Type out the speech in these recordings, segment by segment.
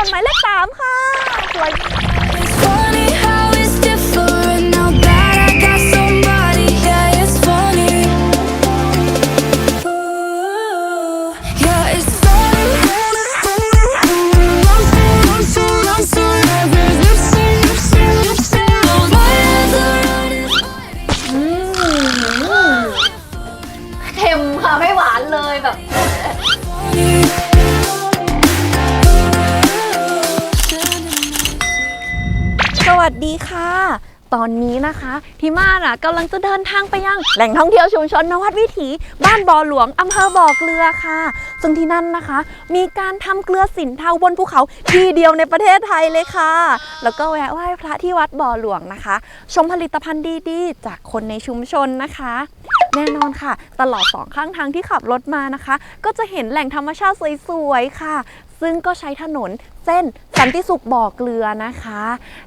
นนหมายเลขสามค่ะสวย อนนี้นะคะพี่มาน่ะกำลังจะเดินทางไปยัง แหล่งท่องเที่ยวชุมชนนวัดวิถี บ้านบ่อหลวงอำเภอบ่อเกลือค่ะ ซึ่งที่นั่นนะคะ มีการทำเกลือสินเทาบนภูเขาที่เดียวในประเทศไทยเลยค่ะ แล้วก็แวะไหว้พระที่วัดบ่อหลวงนะคะ ชมผลิตภัณฑ์ดีๆ จากคนในชุมชนนะคะ แน่นอนค่ะ ตลอดสองข้างทางที่ขับรถมานะคะ ก็จะเห็นแหล่งธรรมชาติสวยๆค่ะ ซึ่งก็ใช้ถนนเส้นสันติสุขบ่อเกลือนะคะ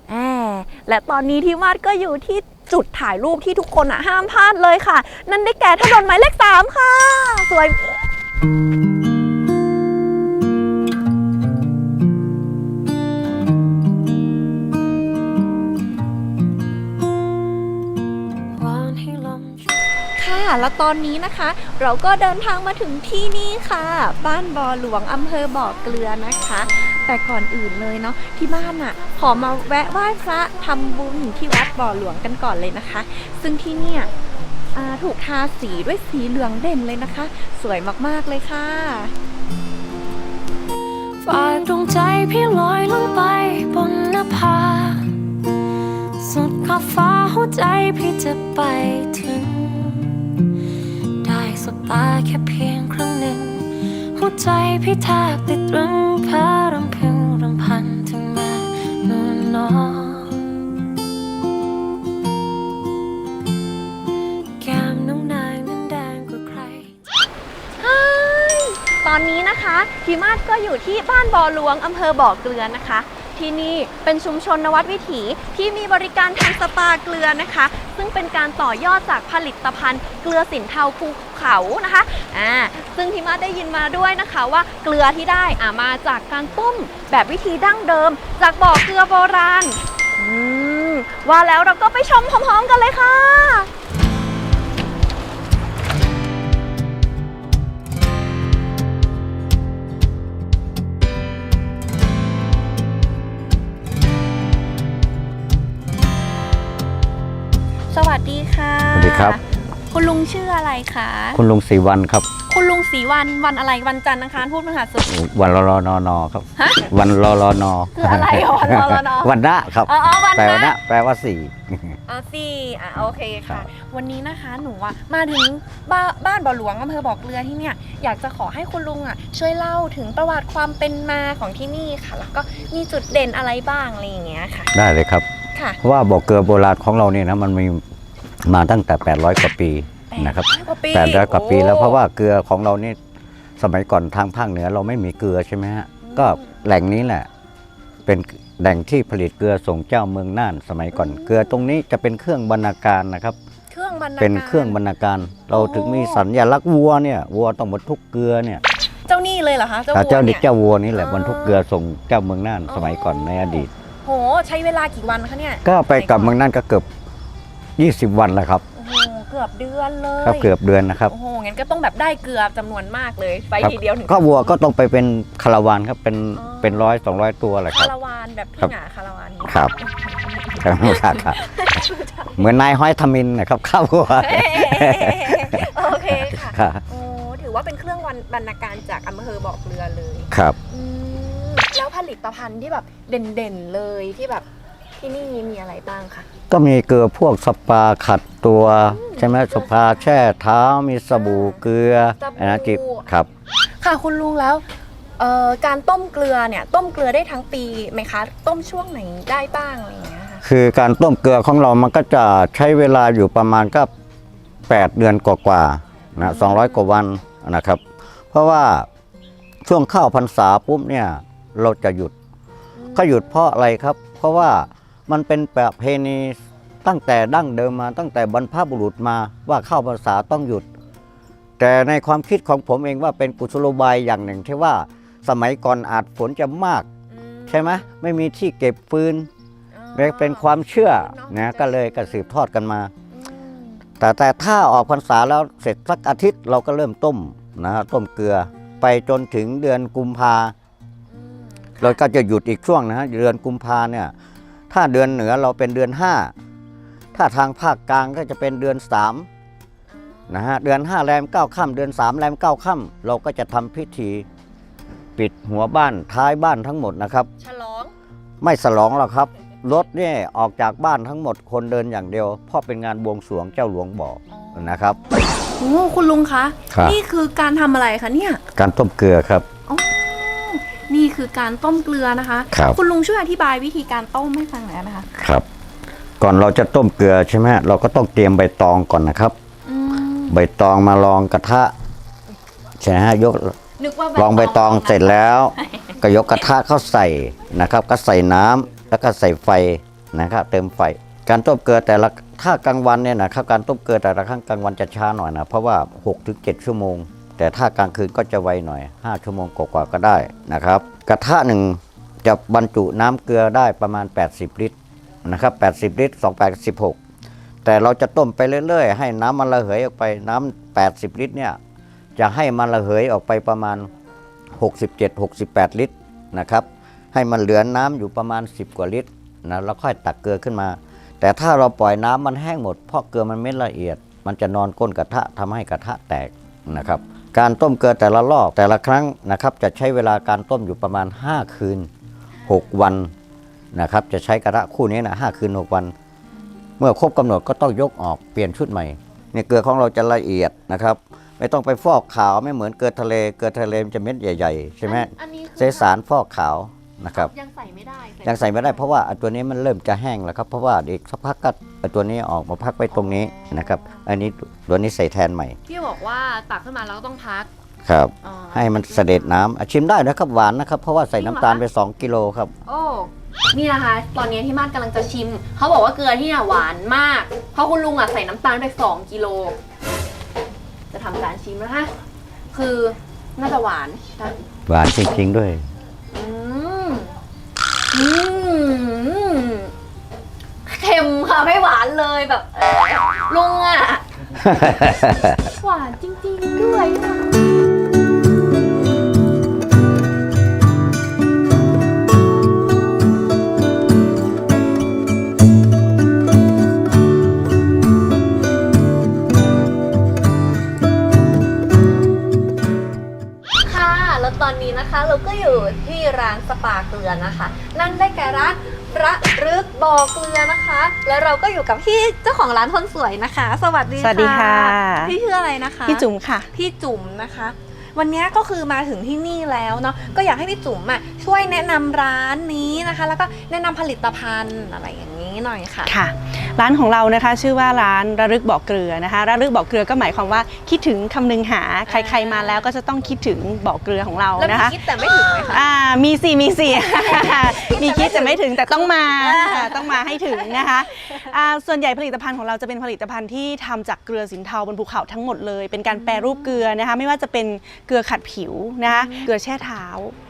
แหมและตอนนี้ที่มาดก็อยู่ที่จุดถ่ายรูปที่ทุกคนอะห้ามพลาดเลยค่ะ นั่นได้แก่ถนนหมายเลขสามค่ะ สวย แล้วตอนนี้นะคะ เราก็เดินทางมาถึงที่นี่ค่ะ บ้านบ่อหลวงอำเภอบ่อเกลือนะคะ แต่ก่อนอื่นเลยเนาะที่บ้านอะ่ะ ขอมาแวะไหว้พระทำบุญที่วัดบ่อหลวงกันก่อนเลยนะคะ ซึ่งที่เนี่ยอ่าถูกทาสีด้วยสีเหลืองเด่นเลยนะคะ สวยมากๆเลยค่ะฝากดวงใจพี่ลอยลงไปบนน้าสุดขอบฟ้าหัวใจพี่จะไปถึงาแค่เพียงครั้งหนึ่ง หัวใจพี่แทบติดรึงพารำพึงรำพันถึงแม่นวลนอนแก้มน้องนางนั้นแดงกว่าใครตอนนี้นะคะพี่มาศก็อยู่ที่บ้านบ่อหลวงอำเภอบ่อเกลือนะคะ ที่นี่เป็นชุมชนนวัดวิถีที่มีบริการทางสปาเกลือนะคะ ซึ่งเป็นการต่อยอดจากผลิตภัณฑ์ เกลือสินเทาภูเขานะคะอ่าซึ่งพี่มาได้ยินมาด้วยนะคะว่าเกลือที่ได้อ่ามาจากการต้มแบบวิธีดั้งเดิม จากบ่อเกลือโบราณอืมว่าแล้วเราก็ไปชมพร้อมๆกันเลยค่ะ ดีค่ะ สวัสดีครับ คุณลุงชื่ออะไรคะ คุณลุงสีวันครับ คุณลุงศรีวันวันอะไรวันจันทร์อังคารพูดภาษาสุด วันรอรอนอนอครับ ฮะวันรอรอนอคืออะไรอะวันรอรอนอวันนะครับ อ๋ออ๋อวันแปลว่านะนะแปลว่าสี่ อ๋อสี่อะโอเคครัค่ะบวันนี้นะคะหนูอะมาถึงบ้านบ้านบ่อหลวงอำเภอบ่อเกลือที่เนี่ยอยากจะขอให้คุณลุงอะช่วยเล่าถึงประวัติความเป็นมาของที่นี่ค่ะ แล้วก็มีจุดเด่นอะไรบ้างอะไรอย่างเงี้ยค่ะ ได้เลยครับ ค่ะเพราะว่าบ่อเกลือโบราณของเราเนี่ยนะมันมี มาตั้งแต่ 800 กว่าปีนะครับ800กว่าปี800กว่าปีโอ้แล้วเพราะว่าเกลือของเรานี่สมัยก่อนทางภาคเหนือเราไม่มีเกลือใช่ไหมฮะก็แหล่งนี้แหละเป็นแหล่งที่ผลิตเกลือส่งเจ้าเมืองน่าน สมัยก่อนเกลือตรงนี้จะเป็นเครื่องบรรณาการนะครับ เครื่องบรรณาการเป็นเครื่องบรรณาการ เราถึงมีสัญลักษณ์วัวเนี่ยวัวต้องบรรทุกเกลือเนี่ยเจ้านี่เลยเหรอคะเจ้าอ่าวัวเจ้าดิเนี่กยเจ้าวัวนี่แหละอ๋อบรรทุกเกลือส่งเจ้าเมืองน่านอ๋อสมัยก่อนในอดีต โหใช้เวลากี่วันคะเนี่ยก็ไปกับเมืองน่านก็เกือบ 20 วันแล้วครับโอ้โหเกือบเดือนเลยครับเกือบเดือนนะครับ โอ้โหงั้นก็ต้องแบบได้เกลือจำนวนมากเลย ไปครับ ทีเดียวถึงก็วัวก็ต้องไปเป็นคาราวานครับเป็นอ๋อเป็นร้อยสองร้อยตัวแหละคคารับราวานแบบครัพี่บ หงาคาราวานนี้ครับครับครับเหมือนนายห้อยทมินนะครับข้าววัวเฮ้โอเคค่ะ ครับ โอ้ถือว่าเป็นเครื่องวันบรรณาการจากอำเภอบ่อเกลือเลยครับ อืมแล้วผลิตภัณฑ์ที่แบบเด่นๆเลยที่แบบ ที่นี่มีอะไรบ้างคะ ก็มีเกลือพวกสปาขัดตัว ใช่ไหมสปาแช่เท้ามีสบู่เกลืออันนะจิบครับค่ะคุณลุงแล้วเอ่อการต้มเกลือเนี่ยต้มเกลือได้ทั้งปีไหมคะ ต้มช่วงไหนได้บ้างอะไรอย่างเงี้ยค่ะคือการต้มเกลือของเรามันก็จะใช้เวลาอยู่ประมาณก็8เดือนกว่าๆนะ200 กว่าวันนะครับ เพราะว่าช่วงเข้าพรรษาปุ๊บเนี่ยเราจะหยุดก็หยุดเพราะอะไรครับ เพราะว่า มันเป็นประเพณีตั้งแต่ดั้งเดิมมาตั้งแต่บรรพบุรุษมาว่าเข้าพรรษาต้องหยุด แต่ในความคิดของผมเองว่าเป็นกุศโลบายอย่างหนึ่งที่ว่าสมัยก่อนอาจฝนจะมาก ใช่ไหมไม่มีที่เก็บฟืนเป็นความเชื่อนะก็เลยก็สืบทอดกันมา แต่แต่ถ้าออกพรรษาแล้วเสร็จสักอาทิตย์เราก็เริ่มต้มนะฮะต้มเกลือไปจนถึงเดือนกุมภาเราก็จะหยุดอีกช่วงนะฮะเดือนกุมภาเนี่ย ถ้าเดือนเหนือเราเป็นเดือน 5 ถ้าทางภาคกลางก็จะเป็นเดือน3นะฮะเดือน 5 แรม9ค่ำเดือน 3 แรม9ค่ำเราก็จะทำพิธีปิดหัวบ้านท้ายบ้านทั้งหมดนะครับ ฉลอง ไม่สลองหรอกครับ รถเนี่ยออกจากบ้านทั้งหมดคนเดินอย่างเดียวเพราะเป็นงานบวงสรวงเจ้าหลวงบอกนะครับ โอ้คุณลุงคะ ครับ นี่คือการทำอะไรคะเนี่ย การต้มเกลือครับอ๋อนี่ คือการต้มเกลือนะคะครับ ณลุงช่วยอธิบายวิธีการต้มให้ฟังหน่อยนะคะครับ ก่อนเราจะต้มเกลือใช่ไหมเราก็ต้องเตรียมใบตองก่อนนะครับ อืมใบตองมาลองกระทะใช่ไหมฮะยกนึกว่าลองใบตองเสร็จแล้ว ก็ยกกระทะเข้าใส่นะครับ ก็ใส่น้ำแล้วก็ใส่ไฟนะครับ เติมไฟ การต้มเกลือแต่ละถ้ากลางวันเนี่ยนะครับการต้มเกลือแต่ละครั้งกลางวันจะช้าหน่อยนะเพราะว่า6-7ถึง7ชั่วโมง แต่ถ้ากลางคืนก็จะไวหน่อย 5 ชั่วโมงกว่าๆก็ได้นะครับ กระทะหนึ่งจะบรรจุน้ำเกลือได้ประมาณ 80 ลิตรนะครับ 80 ลิตร 2 8 16 แต่เราจะต้มไปเรื่อยๆ ให้น้ำมันระเหยออกไปน้ำ80 ลิตรเนี่ยจะให้มันระเหยออกไปประมาณ 67-68 ลิตรนะครับให้มันเหลือน้ำอยู่ประมาณ 10 กว่าลิตรนะแล้วค่อยตักเกลือขึ้นมา แต่ถ้าเราปล่อยน้ำมันแห้งหมดเพราะเกลือมันไม่ละเอียด มันจะนอนก้นกระทะทำให้กระทะแตกนะครับ การต้มเกลือแต่ละรอบแต่ละครั้งนะครับจะใช้เวลาการต้มอยู่ประมาณ 5 คืน 6 วันนะครับจะใช้กระทะคู่นี้นะ5คืน 6 วัน เมื่อครบกำหนดก็ต้องยกออกเปลี่ยนชุดใหม่เนี่ยเกลือของเราจะละเอียดนะครับ ไม่ต้องไปฟอกขาวไม่เหมือนเกลือทะเลเกลือทะเลมันจะเม็ดใหญ่ ๆ ใช่ไหมอันนี้คือใช้สารฟอกขาว นะครับ ยังใส่ไม่ได้ยังใส่ไม่ได้เพราะว่าไอ้ตัวนี้มันเริ่มจะแห้งแล้วครับ เพราะว่าอีกสักพักก็ไอ้ตัวนี้ออกมาพักไว้ตรงนี้นะครับ อันนี้ตัวนี้ใส่แทนใหม่ พี่บอกว่าตักขึ้นมาแล้วก็ต้องพักครับอ๋อให้มันเสด็จน้ำอะชิมได้นะครับหวานนะครับ เพราะว่าใส่น้ำตาลไป 2 กิโลครับ โอ้นี่นะคะ ตอนนี้ที่มาดกำลังจะชิม เขาบอกว่าเกลือที่เนี่ยหวานมาก เพราะคุณลุงอะใส่น้ำตาลไป 2 กิโล จะทำการชิมแล้วฮะคือน่าจะหวานนะหวานจริงๆด้วยอืม อืมเค็มค่ะไม่หวานเลยแบบลุงอะ หวานจริงๆด้วยค่ะ บ่อเกลือนะคะ แล้วเราก็อยู่กับพี่เจ้าของร้านคนสวยนะคะ สวัสดีสวัสดีค่ะ พี่ชื่ออะไรนะคะพี่จุ๋มค่ะ พี่จุ๋มนะคะ วันนี้ก็คือมาถึงที่นี่แล้วเนาะก็อยากให้พี่จุ๋มอะช่วยแนะนำร้านนี้นะคะ แล้วก็แนะนำผลิตภัณฑ์อะไรอย่าง นี้หน่อยค่ะ ค่ะ ร้านของเรานะคะชื่อว่าร้านระลึกบอกเกลือนะคะ ระลึกบอกเกลือก็หมายความว่าคิดถึงคำนึงหาใครๆมาแล้วก็จะต้องคิดถึงบอกเกลือของเราแล้วมีนะคะคิดแต่ไม่ถึงไหมคะ อ่ามีสิมีสิ มีคิดแต่ไม่ถึงแต่ต้องมาอ่าค่ะต้องมาให้ถึงนะคะอ่าส่วนใหญ่ผลิตภัณฑ์ของเราจะเป็นผลิตภัณฑ์ที่ทำจากเกลือสินเทาบนภูเขาทั้งหมดเลย เป็นการแปรรูปเกลือนะคะ ไม่ว่าจะเป็นเกลือขัดผิวนะคะ เกลือแช่เท้า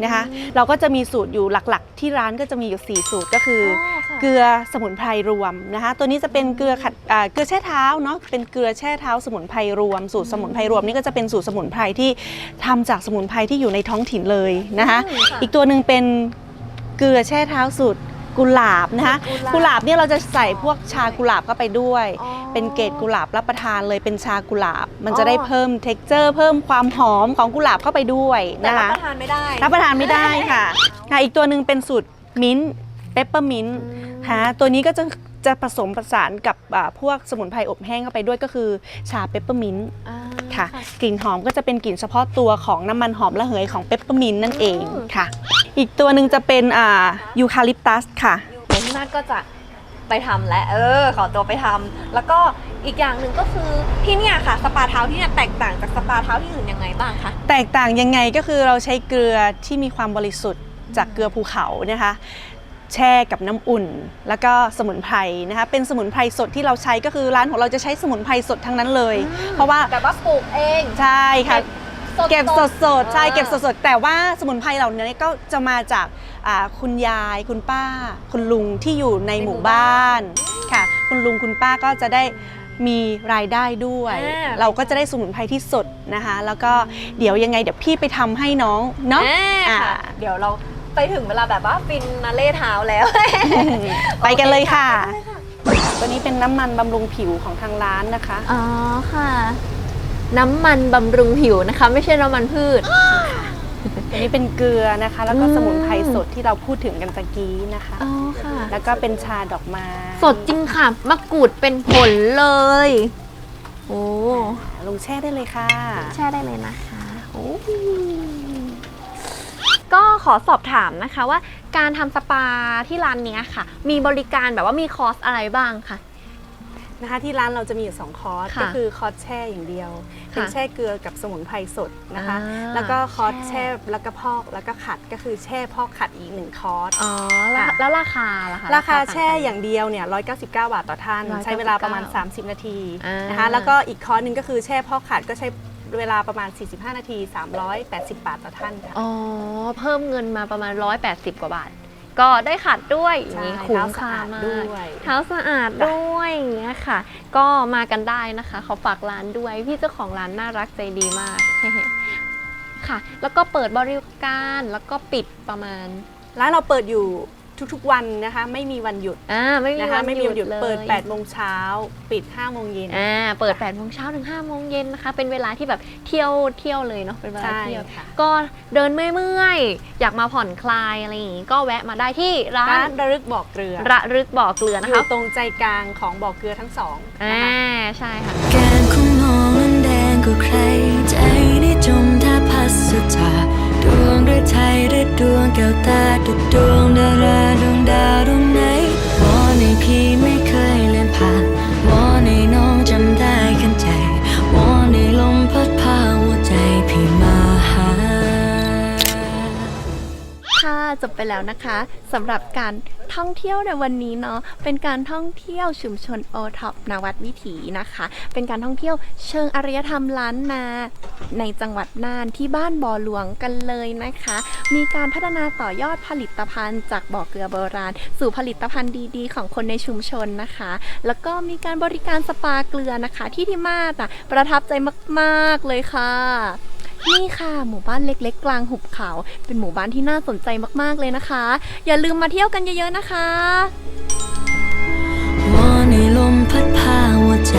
นะคะ เราก็จะมีสูตรอยู่หลักๆ ที่ร้านก็จะมีอยู่ 4 สูตรก็คืออค่ะ เกลือสมุนไพรรวมนะคะ ตัวนี้จะเป็นเกลือขัดอ่าเกลือแช่เท้าเนาะเป็นเกลือแช่เท้าสมุนไพรรวม สูตรสมุนไพรรวมนี่ก็จะเป็นสูตรสมุนไพรที่ทำจากสมุนไพรที่อยู่ในท้องถิ่นเลยนะคะอืมค่ะอีกตัวหนึ่งเป็นเกลือแช่เท้าสูตรกุหลาบนะคะกุหลาบกุหลาบเนี่ยเราจะใส่พวกชากุหลาบเข้าไปด้วยอ๋อเป็นเกรดกุหลาบรับประทานเลยเป็นชากุหลาบ มันอ๋อจะได้เพิ่ม t e x t อร์ เพิ่มความหอมของกุหลาบเข้าไปด้วยแต่นะรับคะประทานไม่ได้รับประทานไม่ได้ค่ะค่ะ อีกตัวหนึ่งเป็นสูตรมิ้นท์ เปปเปอร์มิ้นท์ฮะตัวนี้ก็จะจะผสมผสานกับอ่าพวกสมุนไพรอบแห้งเข้าไปด้วยก็คือชาเปปเปอร์มิ้นท์อ่าค่ะ กลิ่นหอมก็จะเป็นกลิ่นเฉพาะตัวของน้ำมันหอมระเหยของเปปเปอร์มินต์นั่นเองอืมค่ะ อีกตัวหนึ่งจะเป็นอ่ายูคาลิปตัสค่ะเดี๋ยวพี่มาดก็จะไปทำและเออ ขอตัวไปทำแล้วก็อีกอย่างหนึ่งก็คือที่เนี่ยค่ะ สปาเท้าที่เนี่ยแตกต่างจากสปาเท้าที่อื่นยังไงบ้างคะแตกต่างยังไงก็คือเราใช้เกลือที่มีความบริสุทธิ์จากเกลือภูเขานะคะ แช่กับน้ำอุ่น แล้วก็สมุนไพรนะคะเป็นสมุนไพรสดที่เราใช้ก็คือร้านของเราจะใช้สมุนไพรสดทั้งนั้นเลย เพราะว่าแบบว่าปลูกเองใช่ค่ะๆเก็บสดสดๆใช่อ่าเก็บสดสดๆแต่ว่าสมุนไพรเหล่านี้ก็จะมาจากอ่าคุณยายคุณป้า คุณลุงที่อยู่ในหมู่บ้านค่ะ คุณลุงคุณป้าก็จะได้มีรายได้ด้วยอ่าเราก็จะได้สมุนไพรที่สดนะคะ แล้วก็เดี๋ยวยังไงเดี๋ยวพี่ไปทำให้น้องเนาะอ่าอ่าค่ะเดี๋ยวเรา ไปถึงเวลาแบบว่าฟินนาเล่เท้าแล้ว ไปกันเลยค่ะ ตัวนี้เป็นน้ำมันบำรุงผิวของทางร้านนะคะ อ๋อค่ะ น้ำมันบำรุงผิวนะคะ ไม่ใช่น้ำมันพืชอันนี้เป็นเกลือนะคะ แล้วก็อืมสมุนไพรสดที่เราพูดถึงกันตะกี้นะคะ อ๋อค่ะ แล้วก็เป็นชาดอกไม้สดจริงค่ะมะกรูดเป็นผลเลย โอ้ลงแช่ได้เลยค่ะ แช่ได้เลยนะคะ โอ้ ก็ขอสอบถามนะคะว่าการทำสปาที่ร้านเนี้ยค่ะ มีบริการแบบว่ามีคอร์สอะไรบ้างคะ นะคะที่ร้านเราจะมีอยู่สองคอร์สค่ะก็คือคอร์สแช่อย่างเดียว ค่ะเป็นแช่เกลือกับสมุนไพรสดนะคะ อ่า แล้วก็คอร์สแช่แช่แล้วก็พอกแล้วก็ขัดก็คือแช่พอกขัดอีกหนึ่งคอร์ส อ๋อแล้วค่ะ แล้วราคาล่ะคะ ราคาต่งแช่กันอย่างเดียวเนี่ย199 บาทต่อท่าน 199ใช้เวลาประมาณ 30 นาทีอ่านนะคะแล้วก็อีกคอร์สหนึ่งก็คือแช่พอกขัดก็ใช้ เวลาประมาณ 45 นาที 380 บาทต่อท่านค่ะ อ๋อ เพิ่มเงินมาประมาณ 180 กว่าบาท ก็ได้ขัดด้วยอย่างนี้ใช่คุ้มเท้าสะค่าอาดมากด้วย เท้าสะอาดด้วยอย่างเงี้ยค่ะ ก็มากันได้นะคะเขาฝากร้านด้วยพี่เจ้าของร้านน่ารักใจดีมาก ค่ะ แล้วก็เปิดบริการแล้วก็ปิดประมาณ ร้านเราเปิดอยู่ ทุกๆวันนะคะ ไม่มีวันหยุดอ่าไม่มีนะคะวันไม่มีวันหยุดเลยเปิด8โมงเช้าปิด5โมงเย็น อ่าเปิด8โมงเช้าถึง5โมงเย็นนะคะ เป็นเวลาที่แบบเที่ยวเที่ยวเลยเนาะเป็นเวลาใช่เที่ยวค่ะ ก็เดินเมื่อยๆอยากมาผ่อนคลายอะไรอย่างงี้ก็แวะมาได้ที่ร้าร้านนระลึกบอกเกลือระลึกบ่อเกลืออนะยู่คะตรงใจกลางของบ่อเกลือทั้งสองอ่านะคะ ใช่ค่ะ แก้มของน้องนั้นแดงกว่าใคร ใจได้จมแทบพัสจาดวงฤทัยหรือดวงแก้วตาดุดดวงดารา จบไปแล้วนะคะสำหรับการท่องเที่ยวในวันนี้เนาะเป็นการท่องเที่ยวชุมชนโอท็อปนวัดวิถีนะคะ เป็นการท่องเที่ยวเชิงอารยธรรมล้านนาในจังหวัดน่านที่บ้านบ่อหลวงกันเลยนะคะ มีการพัฒนาต่อยอดผลิตภัณฑ์ จากบ่อเกลือโบราณ สู่ผลิตภัณฑ์ดีๆ ของคนในชุมชนนะคะ แล้วก็มีการบริการสปาเกลือนะคะ ที่ที่มาตอะประทับใจมาก ๆเลยค่ะ นี่ค่ะ หมู่บ้านเล็ก ๆ กลางหุบเขา เป็นหมู่บ้านที่น่าสนใจมากๆเลยนะคะ อย่าลืมมาเที่ยวกันเยอะๆนะคะ วอให้ลมพัดพาหัวใจ